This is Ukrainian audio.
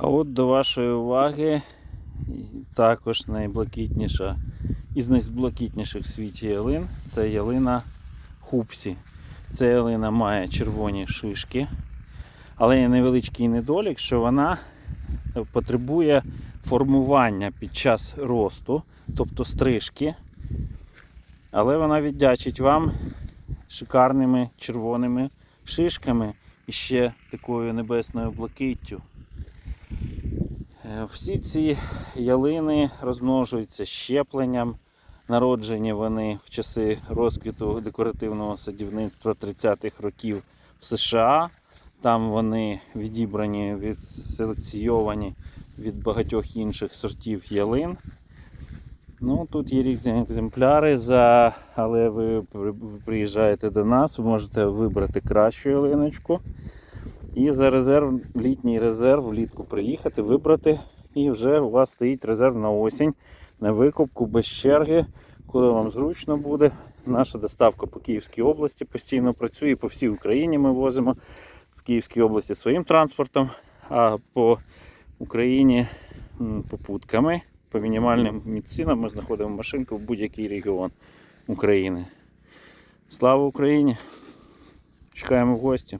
А от до вашої уваги також найблакитніша із найблакитніших в світі ялин це ялина Хупсі. Ця ялина має червоні шишки, але є невеличкий недолік, що вона потребує формування під час росту, тобто стрижки. Але вона віддячить вам шикарними червоними шишками і ще такою небесною блакиттю. Е, Всі ці ялини розмножуються щепленням. Народжені вони в часи розквіту декоративного садівництва 30-х років в США. Там вони відібрані, відселекційовані від багатьох інших сортів ялин. Ну, тут є різні екземпляри, за... але ви приїжджаєте до нас, ви можете вибрати кращу ялиночку. І за резерв, літній резерв влітку приїхати, вибрати. І вже у вас стоїть резерв на осінь, на викупку без черги, коли вам зручно буде. Наша доставка по Київській області постійно працює, по всій Україні ми возимо в Київській області своїм транспортом, а по Україні попутками. По мінімальним цінам ми знаходимо машинку в будь-який регіон України. Слава Україні! Чекаємо в гості!